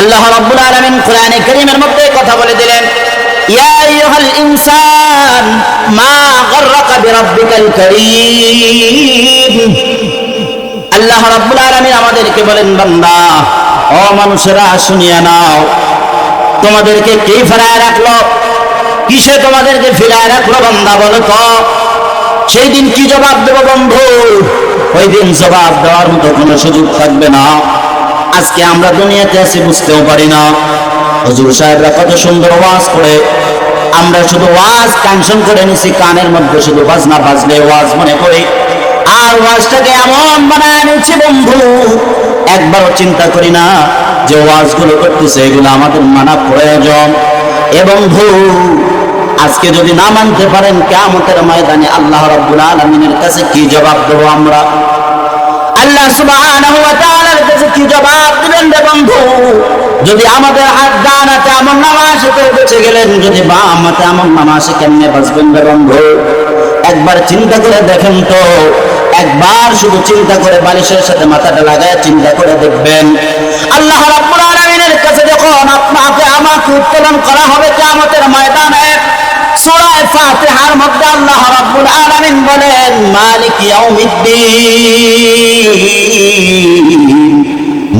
আল্লাহ রাব্বুল আলামিন কোরআনে কারীমের মধ্যে কথা বলে দিলেন, ইয়া আইয়ুহাল ইনসান মা গররাকা বিরাব্বিকাল কারীম। আল্লাহ রাব্বুল আলামিন আমাদেরকে বলেন, বান্দা, ও মানুষেরা, শুনিয়া নাও, তোমাদেরকে কে ফেরায় রাখল? কিসে তোমাদেরকে ফিরায় রাখল বান্দা বলো তো? সেই দিন কি জবাব দেবো বন্ধু? ওই দিন জবাব দেওয়ার মতো কোনো সুযোগ থাকবে না। আজকে আমরা দুনিয়াতে আছি বুঝতেও পারি না। হজুর সাহেবরা কত সুন্দর ওয়াজ করে। আমরা শুধু ওয়াজ কাঞ্চন করে নিছি, কানের মধ্যে শুধু বাজনা বাজলে ওয়াজ মনে করি। আর ওয়াজটাকে এমন বানায় নিচ্ছে বন্ধু, একবারও চিন্তা করি না যে ওয়াজগুলো করতেছে, এগুলো আমাদের মানা প্রয়োজন। এ বন্ধু, আজকে যদি না মানতে পারেন কেমতের ময়দানে আল্লাহ রাব্বুল আলামিনের কাছে কি জবাব দেবো আমরা? আল্লাহ সুবহানাহু ওয়া তাআলার কাছে কি জবাব দিবেন রে বন্ধু? যদি আমাদের হাত ডান হাতে আমল নামা আসে বেঁচে গেলেন, যদি বাম হাতে আমল নামা আসে কেমনে বাঁচবেন রে বন্ধু? একবার চিন্তা করে দেখেন তো, একবার শুধু চিন্তা করে বালিশের সাথে মাথাটা লাগায় চিন্তা করে দেখবেন। আল্লাহ রাব্বুল আলামিনের কাছে যখন আপনাকে আমাকে উত্তোলন করা হবে কিয়ামতের ময়দানে ফাতিহার মধ্যে আল্লাহ রাব্বুল আলামিন বলেন, মালিক ইয়াউমিদ্দিন।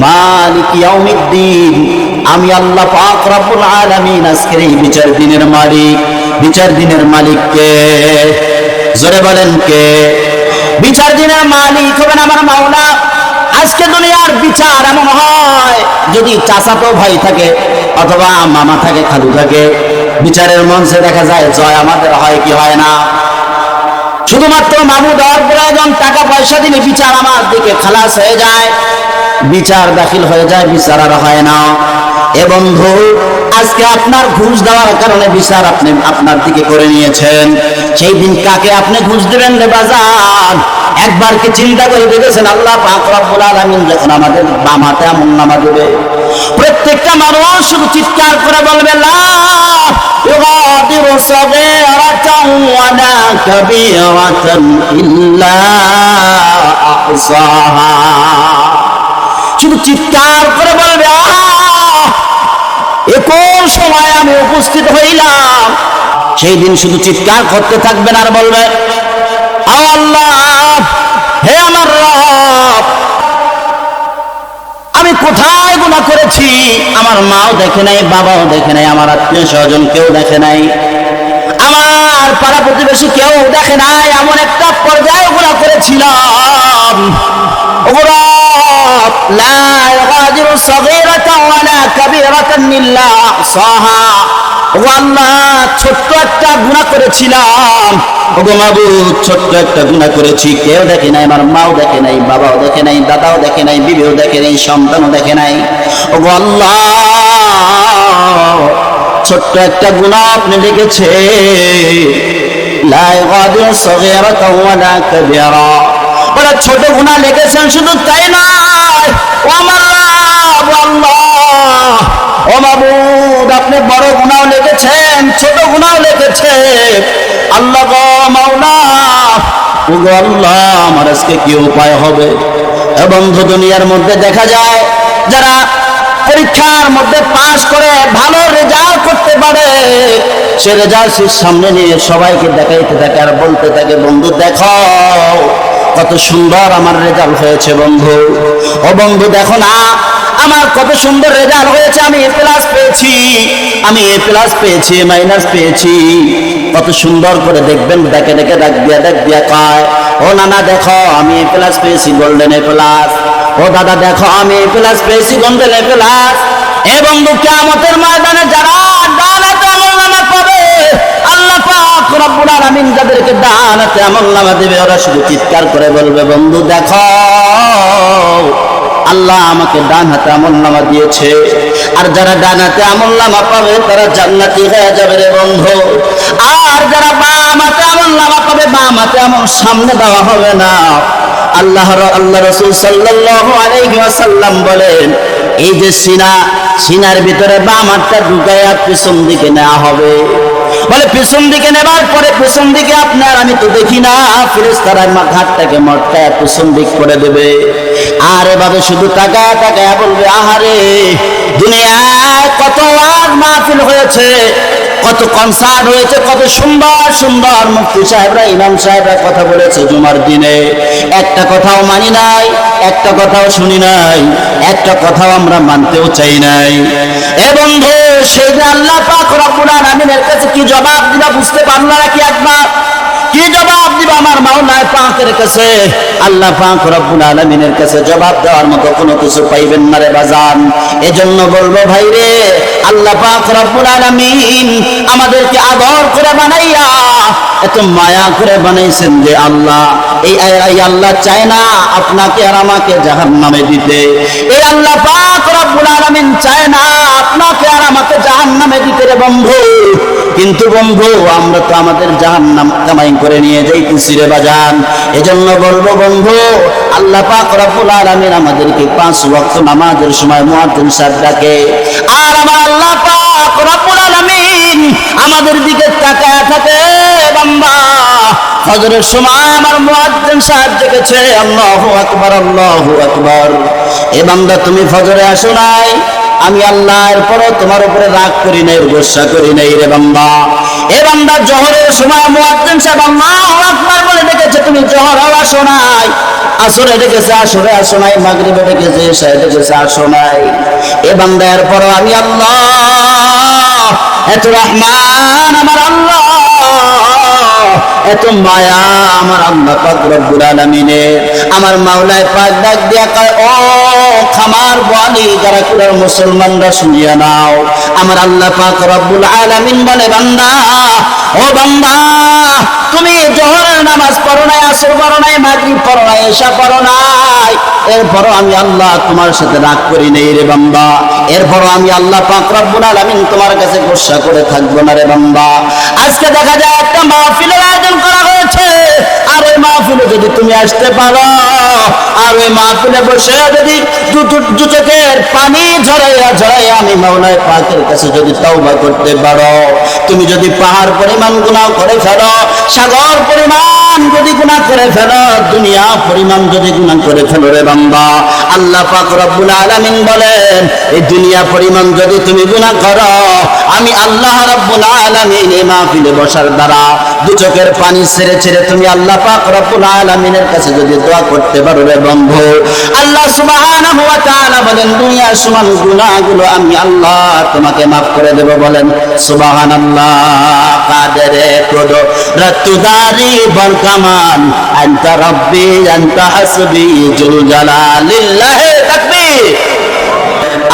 মালিক ইয়াউমিদ্দিন। আমি আল্লাহ পাক রব্বুল আলামিন আজকের এই বিচার দিনের মালিক, বিচার দিনের মালিক কে? জোরে বলেন কে? বিচার দিনের মালিক হবেন আমার মাওলা। আজকে দুনিয়ার বিচার এমন হয়, যদি চাচাতো ভাই থাকে অথবা মামা থাকে, খালু থাকে বিচারের মঞ্চে দেখা যায়, জয় আমাদের হয় কি হয় না? শুধুমাত্র মামু দেওয়ার প্রয়োজন টাকা পয়সা দিলে বিচার আমার দিকে খালাস হয়ে যায়। বিচার দাখিল হয়ে যায়, বিচার আর হয় না। এ বন্ধু, আজকে আপনার ঘুষ দেওয়ার কারণে বিচার আপনি আপনার দিকে করে নিয়েছেন। সেই দিন কাকে আপনি ঘুষ দেবেন রে বাজার? একবার কি চিন্তা করে দেখেছেন আল্লাহ পাক রব্বুল আলামিন যখন আমাদের বাম হাতে আমল নামা দেবে? প্রত্যেকটা মানুষ শুধু চিৎকার করে বলবে, লা كبيرة إلا أحصاها শুধু চিৎকার করে বলবে আহ! এ কোন সময় আমি উপস্থিত হইলাম সেই দিন শুধু চিৎকার করতে থাকবেন আর বলবে আও আল্লাহ হে আমার রব আমি কোথায় গুণা করেছি আমার মাও দেখে নাই বাবাও দেখে নাই আমার আত্মীয় স্বজন কেউ দেখে নাই আমার পাড়া প্রতিবেশী কেউ দেখে নাই এমন একটা পর্যায়ে গুণা করেছিলাম। ও রব, লা ইউগাদিরু সাগীরাতান ওয়ালা কাবীরাতান ইল্লা আহসাহা। ও আল্লাহ ছোট্ট একটা গুণা করেছিলাম। ওগো ছোট্ট একটা গুণা করেছি। কেউ দেখে নাই আমার মাও দেখে নাই বাবাও দেখে নাই দাদাও দেখে নাই বিবিও দেখে নাই সন্তানও দেখে নাই। ওগো আল্লাহ ছোট্ট একটা গুণা আপনি ওয়ালা ওরা ছোট গুণা লিখেছেন শুধু তাই নয়। আপনি বড় গুণাও লিখেছেন, ছোট গুণাও লিখেছেন। আল্লাহ আল্লাহ, আমার আজকে কি উপায় হবে? বন্ধু দুনিয়ার মধ্যে দেখা যায়, যারা পরীক্ষার মধ্যে পাশ করে ভালো রেজাল্ট করতে পারে। সে রেজাল্ট সামনে নিয়ে সবাইকে দেখাইতে থাকে আর বলতে থাকে, বন্ধু, দেখো কত সুন্দর আমার রেজাল্ট হয়েছে বন্ধু। ও বন্ধু, দেখো না, আমার কত সুন্দর রেজাল্ট হয়েছে, আমি এ প্লাস পেয়েছি, আমি এ প্লাস পেয়েছি মাইনাস পেয়েছি। কত সুন্দর করে দেখবেন, দেখে দেখে ডাক দিয়া ডাক দিয়া কয়, ও নানা, দেখো, আমি এ প্লাস পেয়েছি গোল্ডেন এ প্লাস ও দাদা, দেখো, আমি প্লাস পেয়েছি গোল্ডেন প্লাস এ বন্ধু কেমতের ময়দানে যারা পাবে। আল্লাহ দেবে, ওরা শুধু চিৎকার করে বলবে, বন্ধু, দেখো, আল্লাহ আমাকে ডান নামা দিয়েছে। আর যারা ডান হাতে আমল নামা পাবে, তারা জান্নাতি হয়ে যাবে রে বন্ধু। আর যারা বাম আমল নামা পাবে, বাম আমল সামনে দেওয়া হবে না। আল্লাহ আল্লাহ রসুল ওয়াসাল্লাম বলেন, এই যে সিনা, সিনার ভিতরে বাম হাতটা ঢুকাইয়া পিছন দিকে নেওয়া হবে। বলে, পিছন দিকে নেবার পরে পিছন দিকে আপনার, আমি তো দেখি না। ফিরেস্তারা ঘাটটাকে মটকায় পিছন দিক করে দেবে। আর এভাবে শুধু টাকা টাকা বলবে, আহারে, দুনিয়ায় কত আর মাহফিল হয়েছে কত কনসার্ট হয়েছে, কত সুন্দর সুন্দর মুফতি সাহেবরা, ইমাম সাহেবরা কথা বলেছে জুমার দিনে। একটা কথাও মানি নাই, একটা কথাও শুনি নাই, একটা কথাও আমরা মানতেও চাই নাই। এ বন্ধু, সেই আল্লাহ পাক রব্বুল আলামিনের কাছে কি জবাব দিবা বুঝতে পারলা নাকি একবার? কি জবাব দিবা আমার মাওলায় পাকের কাছে? আল্লাহ পাক রব্বুল আলামিনের কাছে জবাব দেওয়ার মতো কোনো কিছু পাইবেন না রে বাজান। এজন্য বলব ভাই রে, আল্লাহ পাক রব্বুল আলামিন আমাদেরকে আদর করে বানাইয়া, এত মায়া করে বানাইছেন যে আল্লাহ। এই আল্লাহ চায় না আপনাকে আর আমাকে জাহান্নামে দিতে। এই আল্লাহ পাক রব্বুল আলামিন চায় না আপনাকে আর আমাকে জাহান্নামে দিতে রে বন্ধু। কিন্তু বন্ধু, আমরা তো আমাদের জাহান নাম কামাই করে নিয়ে যাইতেছি রে বাজান। এজন্য বলব বন্ধু, আল্লাহ পাক রব্বুল আলামিন আমাদেরকে পাঁচ ওয়াক্ত নামাজের সময় মুয়াজ্জিন সাহেব ডাকে। আর আমার আল্লাহ পাক রব্বুল আলামিন আমাদের দিকে তাকায় থাকে, বান্দা। ফজরের সময় আমার মুয়াজ্জিন সাহেব ডেকেছে, আল্লাহু আকবার আল্লাহু আকবার। এ বান্দা, তুমি ফজরে আসো নাই? আমি আল্লাহর এরপরও তোমার উপরে রাগ করি নাই গোসা করি নাই রে বাম্বা এ বান্দা, জহরের সময় মুয়াজ্জিন সাহেব আল্লাহু আকবার বলে ডেকেছে, তুমি জহর আওয়াজ শোনাই আসরে ডেকেছে, আসরে আসো মাগরিবে ডেকেছে এসে ডেকেছে, আসো নাই। এ বান্দা এর পরও আমি আল্লাহ, এত রহমান আমার আল্লাহ আমার আল্লাহ পাক রব্বুল আলামিনের। আল্লাহ বলে, বান্দা, ও বান্দা, তুমি জোহরের নামাজ পড়ো নাই, আসর পড়ো নাই, মাগরিব পড়ো নাই এশা পড়ো নাই। এরপরও আমি আল্লাহ তোমার সাথে রাগ করি নেই রে বান্দা। এরপরও আমি আল্লাহ পাক রব্বুল আলামিন তোমার কাছে গোসা করে থাকব না রে বান্দা। আজকে দেখা যায় একটা মাহফিলের আয়োজন করা হয়েছে। আর ওই মাহফিলে যদি তুমি আসতে পারো, আর ওই মাহফিলে বসে যদি দু চোখের পানি ঝরাইয়া ঝরাইয়া আমি মাওলায় পাকের কাছে যদি তওবা করতে পারো, তুমি যদি পাহাড় পরিমাণ গুনাহ করে ফেলো, সাগর পরিমাণ যদি গুনাহ করে ফেলো, দুনিয়া পরিমাণ যদি গুনাহ করে ফেলো রে বান্দা। আল্লাহ পাক রব্বুল আলামিন বলেন, এই দুনিয়া পরিমাণ যদি তুমি গুনাহ করো, আমি আল্লাহ রব্বুল আলামিন এই মাহফিলে বসার দ্বারা দু চোখের পানি ছেড়ে ছেড়ে তুমি আল্লাহ পাক রব্বুল আলামিনের কাছে যদি দোয়া করতে পারো রে বন্ধু। আল্লাহ সুবহানাহু ওয়া তাআলা বলেন, দুনিয়ার সমান গুনাহগুলো আমি আল্লাহ তোমাকে মাফ করে দেব। বলেন, সুবহানাল্লাহ, কাদেরে কোদো রতুদারি বরকামান আনতা রব্বি, আনতা হাসবি, জুল তাকবীর।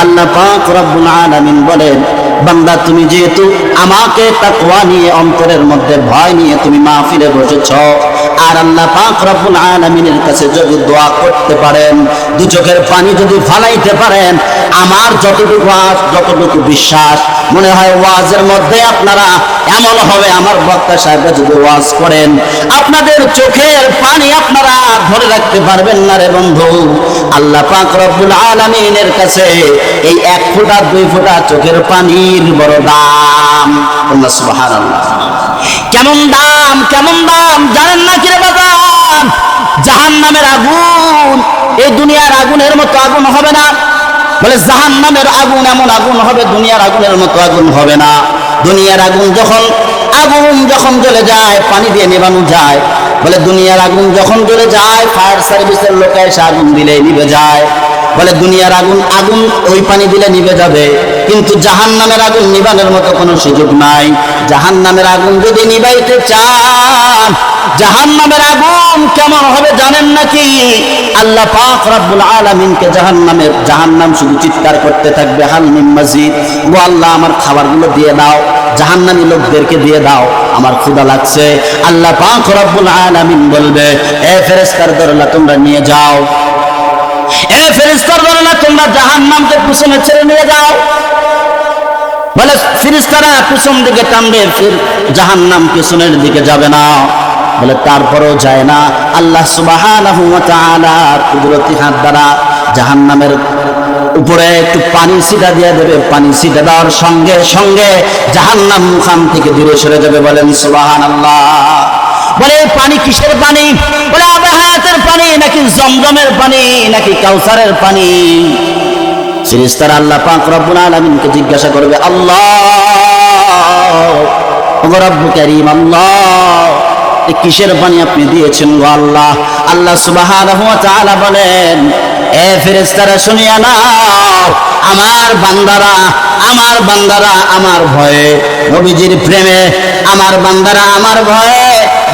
আল্লাহ পাক রব্বুল আলামিন বলেন, বান্দা তুমি যেহেতু আমাকে তাকওয়া নিয়ে অন্তরের মধ্যে ভয় নিয়ে তুমি মাহফিলে বসেছ, আর আল্লাহ পাক রব্বুল আলামিনের কাছে যদি দোয়া করতে পারেন দু চোখের পানি যদি ফালাইতে পারেন, আমার যতটুকু আস, যতটুকু বিশ্বাস মনে হয় ওয়াজের মধ্যে আপনারা এমন হবে। আমার বক্তা সাহেবরা যদি ওয়াজ করেন, আপনাদের চোখের পানি আপনারা ধরে রাখতে পারবেন না রে বন্ধু। আল্লাহ পাক রব্বুল আলামিনের কাছে এই এক ফোঁটা, দুই ফোঁটা চোখের পানির বড় দাম। আল্লাহ সুবহানাল্লাহ। কেমন দাম কেমন দাম, জানেন না কি রে বাজান জাহান্নামের আগুন, এই দুনিয়ার আগুনের মতো আগুন হবে না। বলে জাহান নামের আগুন এমন আগুন হবে, দুনিয়ার আগুনের মতো আগুন হবে না। দুনিয়ার আগুন যখন আগুন যখন জ্বলে যায়, পানি দিয়ে নেবানো যায়, বলে, দুনিয়ার আগুন যখন জ্বলে যায়, ফায়ার সার্ভিসের লোকে এসে আগুন দিলে নিবে যায়। বলে, দুনিয়ার আগুন আগুন ওই পানি দিলে নিবে যাবে। কিন্তু জাহান নামের আগুন নিবানোর মতো কোনো সুযোগ নাই। জাহান নামের আগুন যদি নিবাইতে চান জাহান নামের আগুন কেমন হবে জানেন নাকি? আল্লাহ পাক রব্বুল আলামিনকে জাহান নামের জাহান নাম শুধু চিৎকার করতে থাকবে, হাল মিন মাজিদ। ও আল্লাহ, আমার খাবারগুলো দিয়ে দাও, জাহান্নামী লোকদেরকে দিয়ে দাও, আমার ক্ষুধা লাগছে। আল্লাহ পাক রব্বুল আলামিন বলবে, এ ফেরেশতার দরলা, তোমরা নিয়ে যাও। এ ফেরেশতার দরলা, তোমরা জাহান্নামকে পিছনে ছেড়ে নিয়ে যাও। বলে, ফিরিস্তারা পিছন দিকে টানবে, ফির জাহান্নাম পিছনের দিকে যাবে না। বলে, তারপরেও যায় না। আল্লাহ ওয়া কুদরতি হাত দ্বারা জাহান্নামের উপরে একটু পানি ছিটা দিয়ে দেবে, পানি ছিটা দেওয়ার সঙ্গে সঙ্গে জাহান্নাম মুখান থেকে দূরে সরে যাবে বলেন সুবাহান আল্লাহ বলে পানি কিসের পানি? বলে, আবে হায়াতের পানি, নাকি জমজমের পানি, নাকি কাউসারের পানি? ফিরিস্তারা আল্লাহ পাক রব্বুল আলামিনকে জিজ্ঞাসা করবে, আল্লাহ রব্বু করিম, আল্লাহ কিসের পানি আপনি দিয়েছেন গো আল্লাহ? আল্লাহ সুবহানাহু ওয়া তাআলা বলেন, এ ফেরেশতারা শুনিয়া নাও, আমার বান্দারা আমার বান্দারা আমার ভয়ে, নবীজির প্রেমে, আমার বান্দারা আমার ভয়ে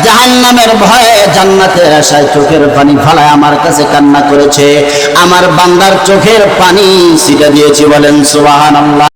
জাহান্নামের ভয়ে জান্নাতের আশায় চোখের পানি ফালায় আমার কাছে কান্না করেছে। আমার বান্দার চোখের পানি ছিটা দিয়েছি বলেন, সুবহানাল্লাহ।